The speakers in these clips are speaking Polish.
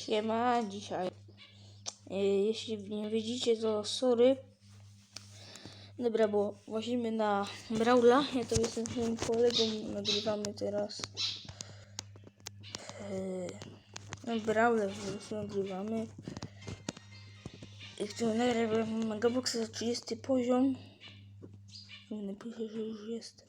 Siema, dzisiaj. e, Jeśli nie widzicie, to sorry. Dobra, bo włazimy na Braula. Ja to jestem moim kolegą. Nagrywamy teraz. e, Braule prostu nagrywamy. I chcemy nagrać Megaboxa za 30 poziom. Napiszę, że już jestem.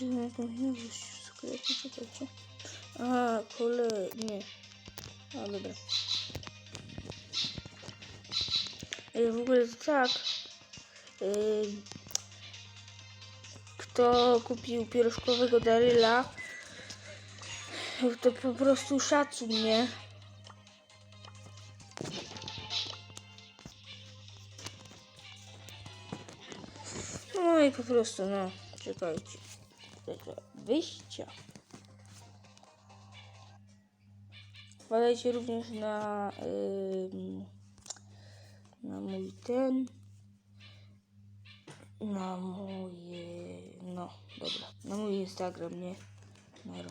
Że jakąś nowość sklepie, czekajcie. A, kole... nie. A, dobra. Ej, w ogóle to tak. Kto kupił pierożkowego Daryla, to po prostu szacun, nie? No i po prostu, no, czekajcie. Tego wyjścia. Wpadajcie również na, ym, na mój ten, na mój, no dobra, na mój Instagram, nie? Nara.